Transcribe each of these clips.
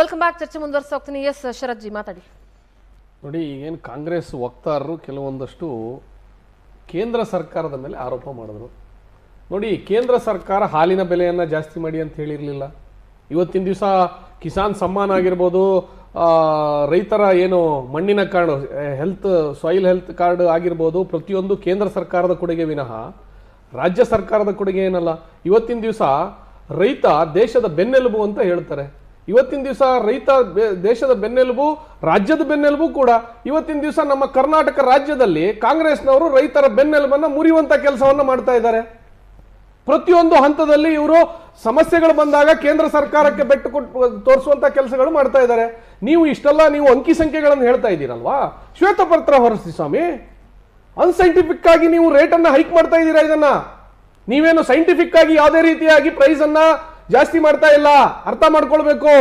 Welcome back ಚರ್ಚೆ ಮುಂದುವರ್ಸ ಹೋಗ್ತೀನಿ S ಶರತ್ G ಮಾತಾಡಿ. ನೋಡಿ, ಈಗೇನು ಕಾಂಗ್ರೆಸ್ ವಕ್ತಾರರು ಕೆಲವೊಂದಷ್ಟು ಕೇಂದ್ರ ಸರ್ಕಾರದ ಮೇಲೆ ಆರೋಪ ಮಾಡಿದ್ರು. ನೋಡಿ, ಕೇಂದ್ರ ಸರ್ಕಾರ ಹಾಲಿನ ಬೆಲೆಯನ್ನು ಜಾಸ್ತಿ ಮಾಡಿ ಅಂತ ಹೇಳಿರಲಿಲ್ಲ. ಇವತ್ತಿನ ದಿವಸ ಕಿಸಾನ್ ಸಮ್ಮಾನ್ ಆಗಿರ್ಬೋದು ರೈತರ ಏನು ಮಣ್ಣಿನ card health soil health card ಆಗಿರ್ಬೋದು, ಪ್ರತಿಯೊಂದು ಕೇಂದ್ರ ಸರ್ಕಾರದ ಕೊಡುಗೆ ವಿನಃ ರಾಜ್ಯ ಸರ್ಕಾರದ ಕೊಡುಗೆ ಏನಲ್ಲ. ಇವತ್ತಿನ ದಿವಸ ರೈತ ದೇಶದ ಬೆನ್ನೆಲುಬು ಅಂತ ಹೇಳ್ತಾರೆ. ಇವತ್ತಿನ ದಿವಸ ರೈತ ದೇಶದ ಬೆನ್ನೆಲುಬು, ರಾಜ್ಯದ ಬೆನ್ನೆಲುಬು ಕೂಡ ಇವತ್ತಿನ ದಿವಸ ನಮ್ಮ ಕರ್ನಾಟಕ ರಾಜ್ಯದಲ್ಲಿ ಕಾಂಗ್ರೆಸ್ನವರು ರೈತರ ಬೆನ್ನೆಲುಬನ್ನ ಮುರಿಯುವಂತ ಕೆಲಸವನ್ನು ಮಾಡ್ತಾ ಇದ್ದಾರೆ. ಪ್ರತಿಯೊಂದು ಹಂತದಲ್ಲಿ ಇವರು ಸಮಸ್ಯೆಗಳು ಬಂದಾಗ ಕೇಂದ್ರ ಸರ್ಕಾರಕ್ಕೆ ಬೆಟ್ಟು ಕೊಟ್ಟು ತೋರಿಸುವಂತ ಕೆಲಸಗಳು ಮಾಡ್ತಾ ಇದ್ದಾರೆ. ನೀವು ಇಷ್ಟೆಲ್ಲ ನೀವು ಅಂಕಿ ಸಂಖ್ಯೆಗಳನ್ನು ಹೇಳ್ತಾ ಇದ್ದೀರಲ್ವಾ? ಶ್ವೇತಪತ್ರ ಹೊರಸಿ ಸ್ವಾಮಿ. ಅನ್ಸೈಂಟಿಫಿಕ್ ಆಗಿ ನೀವು ರೇಟನ್ನು ಹೈಕ್ ಮಾಡ್ತಾ ಇದ್ದೀರಾ ಇದನ್ನ? ನೀವೇನು ಸೈಂಟಿಫಿಕ್ ಆಗಿ ಯಾವುದೇ ರೀತಿಯಾಗಿ ಪ್ರೈಸನ್ನು ಜಾಸ್ತಿ ಮಾಡ್ತಾ ಇಲ್ಲ, ಅರ್ಥ ಮಾಡ್ಕೊಳ್ಬೇಕು.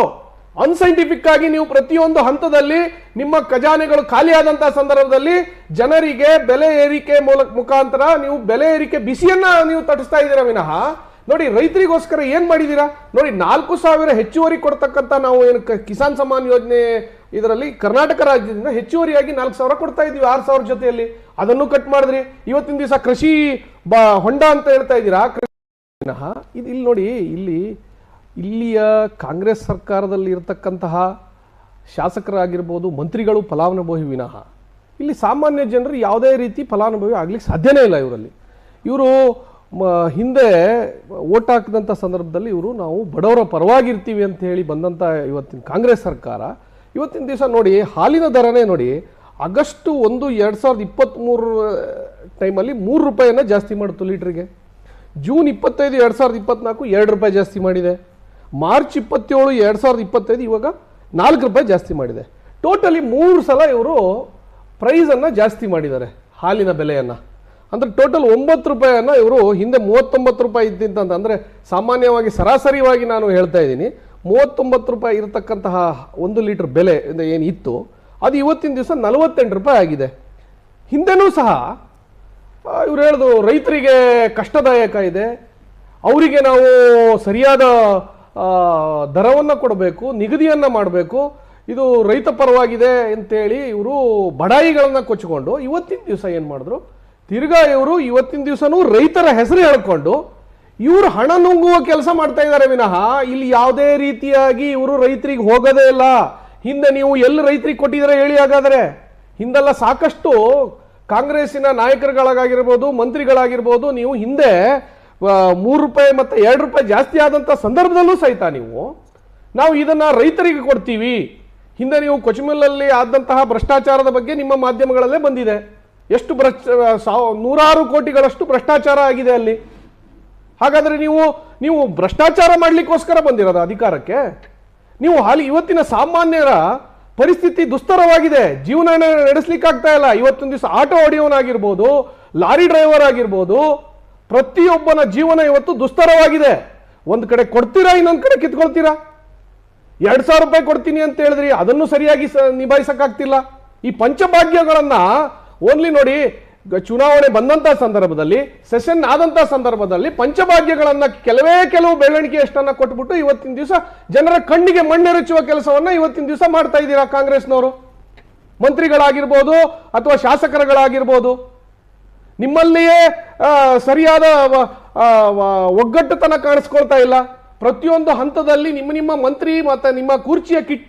ಅನ್ಸೈಂಟಿಫಿಕ್ ಆಗಿ ನೀವು ಪ್ರತಿಯೊಂದು ಹಂತದಲ್ಲಿ ನಿಮ್ಮ ಖಜಾನೆಗಳು ಖಾಲಿಯಾದಂತಹ ಸಂದರ್ಭದಲ್ಲಿ ಜನರಿಗೆ ಬೆಲೆ ಏರಿಕೆ ಮೂಲಕ ಮುಖಾಂತರ ನೀವು ಬೆಲೆ ಏರಿಕೆ ಬಿಸಿಯನ್ನ ನೀವು ತಟಿಸ್ತಾ ಇದ್ದೀರಾ ವಿನಃ, ನೋಡಿ ರೈತರಿಗೋಸ್ಕರ ಏನ್ ಮಾಡಿದೀರಾ? ನೋಡಿ ನಾಲ್ಕು ಸಾವಿರ ಹೆಚ್ಚುವರಿ ಕೊಡ್ತಕ್ಕಂತ ನಾವು ಏನು ಕಿಸಾನ್ ಸಮ್ಮಾನ್ ಯೋಜನೆ ಇದರಲ್ಲಿ ಕರ್ನಾಟಕ ರಾಜ್ಯದಿಂದ ಹೆಚ್ಚುವರಿಯಾಗಿ ನಾಲ್ಕು ಸಾವಿರ ಕೊಡ್ತಾ ಇದ್ದೀವಿ, ಆರು ಸಾವಿರ ಜೊತೆಯಲ್ಲಿ. ಅದನ್ನು ಕಟ್ ಮಾಡಿದ್ರಿ. ಇವತ್ತಿನ ದಿವಸ ಕೃಷಿ ಬ, ಹೊಂಡ ಅಂತ ಹೇಳ್ತಾ ಇದ್ದೀರಾ? ವಿನಃ ಇದು ಇಲ್ಲಿ ನೋಡಿ, ಇಲ್ಲಿ, ಇಲ್ಲಿಯ ಕಾಂಗ್ರೆಸ್ ಸರ್ಕಾರದಲ್ಲಿ ಇರತಕ್ಕಂತಹ ಶಾಸಕರಾಗಿರ್ಬೋದು, ಮಂತ್ರಿಗಳು ಫಲಾನುಭವಿ ವಿನಃ. ಇಲ್ಲಿ ಸಾಮಾನ್ಯ ಜನರು ಯಾವುದೇ ರೀತಿ ಫಲಾನುಭವಿ ಆಗಲಿಕ್ಕೆ ಸಾಧ್ಯನೇ ಇಲ್ಲ ಇವರಲ್ಲಿ. ಇವರು ಹಿಂದೆ ಓಟ್ ಹಾಕಿದಂಥ ಸಂದರ್ಭದಲ್ಲಿ ಇವರು ನಾವು ಬಡವರ ಪರವಾಗಿರ್ತೀವಿ ಅಂತ ಹೇಳಿ ಬಂದಂಥ ಇವತ್ತಿನ ಕಾಂಗ್ರೆಸ್ ಸರ್ಕಾರ, ಇವತ್ತಿನ ದಿವಸ ನೋಡಿ, ಹಾಲಿನ ದರನೇ ನೋಡಿ, ಆಗಸ್ಟ್ ಒಂದು, ಎರಡು ಸಾವಿರದ ಇಪ್ಪತ್ತ್ಮೂರು ಟೈಮಲ್ಲಿ ಮೂರು ರೂಪಾಯಿಯನ್ನು ಜಾಸ್ತಿ ಮಾಡಿತು ಲೀಟ್ರಿಗೆ. ಜೂನ್ ಇಪ್ಪತ್ತೈದು, ಎರಡು ಸಾವಿರದ ಇಪ್ಪತ್ನಾಲ್ಕು ಎರಡು ರೂಪಾಯಿ ಜಾಸ್ತಿ ಮಾಡಿದೆ. ಮಾರ್ಚ್ ಇಪ್ಪತ್ತೇಳು, ಎರಡು ಸಾವಿರದ ಇಪ್ಪತ್ತೈದು ಇವಾಗ ನಾಲ್ಕು ರೂಪಾಯಿ ಜಾಸ್ತಿ ಮಾಡಿದೆ. ಟೋಟಲಿ ಮೂರು ಸಲ ಇವರು ಪ್ರೈಸನ್ನು ಜಾಸ್ತಿ ಮಾಡಿದ್ದಾರೆ, ಹಾಲಿನ ಬೆಲೆಯನ್ನು. ಅಂದರೆ ಟೋಟಲ್ ಒಂಬತ್ತು ರೂಪಾಯಿಯನ್ನು ಇವರು ಹಿಂದೆ ಮೂವತ್ತೊಂಬತ್ತು ರೂಪಾಯಿ ಇದ್ದಂತ ಅಂದರೆ ಸಾಮಾನ್ಯವಾಗಿ ಸರಾಸರಿವಾಗಿ ನಾನು ಹೇಳ್ತಾ ಇದ್ದೀನಿ, ಮೂವತ್ತೊಂಬತ್ತು ರೂಪಾಯಿ ಇರತಕ್ಕಂತಹ ಒಂದು ಲೀಟ್ರ್ ಬೆಲೆ ಏನು ಇತ್ತು, ಅದು ಇವತ್ತಿನ ದಿವಸ ನಲವತ್ತೆಂಟು ರೂಪಾಯಿ ಆಗಿದೆ. ಹಿಂದೆನೂ ಸಹ ಇವ್ರು ಹೇಳೋದು, ರೈತರಿಗೆ ಕಷ್ಟದಾಯಕ ಇದೆ. ಅವರಿಗೆ ನಾವು ಸರಿಯಾದ ದರವನ್ನು ಕೊಡಬೇಕು, ನಿಗದಿಯನ್ನು ಮಾಡಬೇಕು. ಇದು ರೈತ ಪರವಾಗಿದೆ ಅಂತೇಳಿ ಇವರು ಬಡಾಯಿಗಳನ್ನು ಕೊಚ್ಚಿಕೊಂಡು ಇವತ್ತಿನ ದಿವಸ ಏನು ಮಾಡಿದ್ರು? ತಿರ್ಗಾ ಇವರು ಇವತ್ತಿನ ದಿವಸನೂ ರೈತರ ಹೆಸರು ಹೇಳ್ಕೊಂಡು ಇವರು ಹಣ ನುಂಗುವ ಕೆಲಸ ಮಾಡ್ತಾ ಇದ್ದಾರೆ ವಿನಃ. ಇಲ್ಲಿ ಯಾವುದೇ ರೀತಿಯಾಗಿ ಇವರು ರೈತರಿಗೆ ಹೋಗೋದೇ ಇಲ್ಲ. ಹಿಂದೆ ನೀವು ಎಲ್ಲಿ ರೈತರಿಗೆ ಕೊಟ್ಟಿದ್ದೀರಾ ಹೇಳಿ ಹಾಗಾದರೆ. ಹಿಂದೆಲ್ಲ ಸಾಕಷ್ಟು ಕಾಂಗ್ರೆಸ್ಸಿನ ನಾಯಕರುಗಳಾಗಿರ್ಬೋದು, ಮಂತ್ರಿಗಳಾಗಿರ್ಬೋದು, ನೀವು ಹಿಂದೆ ಮೂರು ರೂಪಾಯಿ ಮತ್ತು ಎರಡು ರೂಪಾಯಿ ಜಾಸ್ತಿ ಆದಂಥ ಸಂದರ್ಭದಲ್ಲೂ ಸಹಿತ ನೀವು, ನಾವು ಇದನ್ನು ರೈತರಿಗೆ ಕೊಡ್ತೀವಿ. ಹಿಂದೆ ನೀವು ಕೊಚಮಿಲ್ಲಲ್ಲಿ ಆದಂತಹ ಭ್ರಷ್ಟಾಚಾರದ ಬಗ್ಗೆ ನಿಮ್ಮ ಮಾಧ್ಯಮಗಳಲ್ಲೇ ಬಂದಿದೆ. ಎಷ್ಟು ಭ್ರಷ್ಟ ಸಾವ ನೂರಾರು ಕೋಟಿಗಳಷ್ಟು ಭ್ರಷ್ಟಾಚಾರ ಆಗಿದೆ ಅಲ್ಲಿ. ಹಾಗಾದರೆ ನೀವು ನೀವು ಭ್ರಷ್ಟಾಚಾರ ಮಾಡಲಿಕ್ಕೋಸ್ಕರ ಬಂದಿರೋದು ಅಧಿಕಾರಕ್ಕೆ? ನೀವು ಹಾಲಿ, ಇವತ್ತಿನ ಸಾಮಾನ್ಯರ ಪರಿಸ್ಥಿತಿ ದುಸ್ತರವಾಗಿದೆ. ಜೀವನ ನಡೆಸಲಿಕ್ಕಾಗ್ತಾ ಇಲ್ಲ. ಇವತ್ತೊಂದು ದಿವಸ ಆಟೋ ಹೊಡೆಯವನಾಗಿರ್ಬೋದು ಲಾರಿ ಡ್ರೈವರ್ ಆಗಿರ್ಬೋದು, ಪ್ರತಿಯೊಬ್ಬನ ಜೀವನ ಇವತ್ತು ದುಸ್ತರವಾಗಿದೆ. ಒಂದು ಕಡೆ ಕೊಡ್ತೀರಾ, ಇನ್ನೊಂದು ಕಡೆ ಕಿತ್ಕೊಳ್ತೀರಾ? ಎರಡು ಸಾವಿರ ರೂಪಾಯಿ ಕೊಡ್ತೀನಿ ಅಂತ ಹೇಳಿದ್ರಿ, ಅದನ್ನು ಸರಿಯಾಗಿ ಸ- ನಿಭಾಯಿಸಕ್ಕಾಗ್ತಿಲ್ಲ. ಈ ಪಂಚಭಾಗ್ಯಗಳನ್ನ ಓನ್ಲಿ ನೋಡಿ ಚುನಾವಣೆ ಬಂದಂತ ಸಂದರ್ಭದಲ್ಲಿ, ಸೆಷನ್ ಆದಂತ ಸಂದರ್ಭದಲ್ಲಿ ಪಂಚಭಾಗ್ಯಗಳನ್ನ ಕೆಲವೇ ಕೆಲವು ಬೆಳವಣಿಗೆ ಅಷ್ಟನ್ನ ಕೊಟ್ಬಿಟ್ಟು ಇವತ್ತಿನ ದಿವಸ ಜನರ ಕಣ್ಣಿಗೆ ಮಣ್ಣೆರಚುವ ಕೆಲಸವನ್ನ ಇವತ್ತಿನ ದಿವಸ ಮಾಡ್ತಾ ಇದ್ದೀರಾ ಕಾಂಗ್ರೆಸ್ನವರು? ಮಂತ್ರಿಗಳಾಗಿರ್ಬೋದು ಅಥವಾ ಶಾಸಕರುಗಳಾಗಿರ್ಬೋದು. ನಿಮ್ಮಲ್ಲಿಯೇ ಸರಿಯಾದ ಒಗ್ಗಟ್ಟುತನ ಕಾಣಿಸ್ಕೊಳ್ತಾ ಇಲ್ಲ. ಪ್ರತಿಯೊಂದು ಹಂತದಲ್ಲಿ ನಿಮ್ಮ ನಿಮ್ಮ ಮಂತ್ರಿ ಮತ್ತು ನಿಮ್ಮ ಕುರ್ಚಿಯ ಕಿಟ್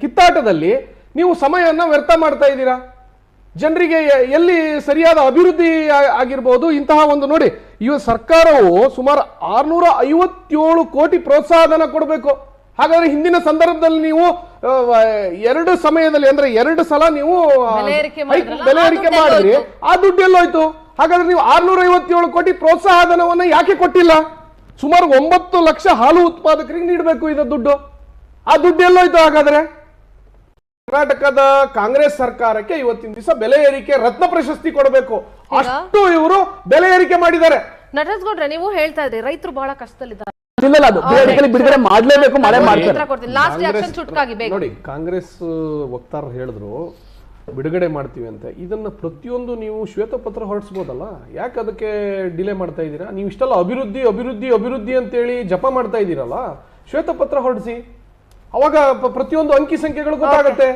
ಕಿತ್ತಾಟದಲ್ಲಿ ನೀವು ಸಮಯವನ್ನು ವ್ಯರ್ಥ ಮಾಡ್ತಾ ಇದ್ದೀರಾ? ಜನರಿಗೆ ಎಲ್ಲಿ ಸರಿಯಾದ ಅಭಿವೃದ್ಧಿ ಆಗಿರ್ಬೋದು ಇಂತಹ ಒಂದು ನೋಡಿ ಇವ ಸರ್ಕಾರವು ಸುಮಾರು ಆರ್ನೂರ ಐವತ್ತೇಳು ಕೋಟಿ ಪ್ರೋತ್ಸಾಹಧನ ಕೊಡಬೇಕು. ಹಾಗಾದ್ರೆ ಹಿಂದಿನ ಸಂದರ್ಭದಲ್ಲಿ ನೀವು ಎರಡು ಸಮಯದಲ್ಲಿ ಅಂದ್ರೆ ಎರಡು ಸಲ ನೀವು ಬೆಲೆ ಏರಿಕೆ ಮಾಡಿದ್ರಿ ಆ ದುಡ್ಡು ಎಲ್ಲೋಯ್ತು ಹಾಗಾದ್ರೆ ನೀವು ಆರ್ನೂರ ಐವತ್ತೇಳು ಕೋಟಿ ಪ್ರೋತ್ಸಾಹಧನವನ್ನ ಯಾಕೆ ಕೊಟ್ಟಿಲ್ಲ? ಸುಮಾರು ಒಂಬತ್ತು ಲಕ್ಷ ಹಾಲು ಉತ್ಪಾದಕರಿಗೆ ನೀಡಬೇಕು ಇದು ದುಡ್ಡು. ಆ ದುಡ್ಡು ಎಲ್ಲೋಯ್ತು ಹಾಗಾದ್ರೆ. ಕರ್ನಾಟಕದ ಕಾಂಗ್ರೆಸ್ ಸರ್ಕಾರಕ್ಕೆ ಇವತ್ತಿನ ದಿವಸ ಬೆಲೆ ಏರಿಕೆ ರತ್ನ ಪ್ರಶಸ್ತಿ ಕೊಡಬೇಕು. ಅಷ್ಟು ಇವರು ಬೆಲೆ ಏರಿಕೆ ಮಾಡಿದ್ದಾರೆ. ನಟರಾಜ್ ಗೌಡ್ರೆ ನೀವು ಹೇಳ್ತಾ ಇದ್ರಿ ರೈತರು ಬಹಳ ಕಷ್ಟದಲ್ಲಿದ್ದಾರೆ. ಬಿಡುಗಡೆ ಮಾಡ್ಲೇಬೇಕು ಮಳೆ ಮಾಡ್ತಾರೆ. ನೋಡಿ ಕಾಂಗ್ರೆಸ್ ವಕ್ತಾರರು ಹೇಳಿದ್ರು ಬಿಡುಗಡೆ ಮಾಡ್ತೀವಿ ಅಂತ. ಇದನ್ನ ಪ್ರತಿಯೊಂದು ನೀವು ಶ್ವೇತಪತ್ರ ಹೊರಡಿಸ್ಬೋದಲ್ಲ? ಯಾಕೆ ಅದಕ್ಕೆ ಡಿಲೇ ಮಾಡ್ತಾ ಇದ್ದೀರಾ? ನೀವು ಇಷ್ಟೆಲ್ಲ ಅಭಿವೃದ್ಧಿ ಅಭಿವೃದ್ಧಿ ಅಭಿವೃದ್ಧಿ ಅಂತೇಳಿ ಜಪ ಮಾಡ್ತಾ ಇದ್ದೀರಲ್ಲ? ಶ್ವೇತಪತ್ರ ಹೊರಡಿಸಿ. ಅವಾಗ ಪ್ರತಿಯೊಂದು ಅಂಕಿ ಸಂಖ್ಯೆಗಳು ಗೊತ್ತಾಗುತ್ತೆ.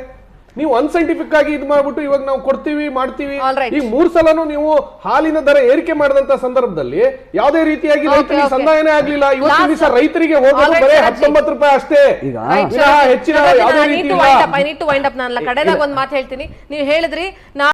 ನೀವು ಅನ್ಸೈಂಟಿಫಿಕ್ ಆಗಿ ಇದು ಮಾಡ್ಬಿಟ್ಟು ಇವಾಗ ನಾವು ಕೊಡ್ತೀವಿ ಮಾಡ್ತೀವಿ. ಈ ಮೂರ್ ಸಲನು ನೀವು ಹಾಲಿನ ದರ ಏರಿಕೆ ಮಾಡಿದಂತ ಸಂದರ್ಭದಲ್ಲಿ ಯಾವುದೇ ರೀತಿಯಾಗಿ ರೈತರಿಗೆ ಸಂದಾಯನೇ ಆಗ್ಲಿಲ್ಲ. ಇವತ್ತು ದಿವಸ ರೈತರಿಗೆ ಹೋಗೋದು ಬರೀ ಹತ್ತೊಂಬತ್ತು ರೂಪಾಯಿ ಅಷ್ಟೇ. ಹೆಚ್ಚಿನ ಯಾವುದೇ ನಾನು ರೀತಿ ಕಡೆದಾಗ ಒಂದ್ ಮಾತು ಹೇಳ್ತೀನಿ. ನೀವು ಹೇಳಿದ್ರಿ ನಾ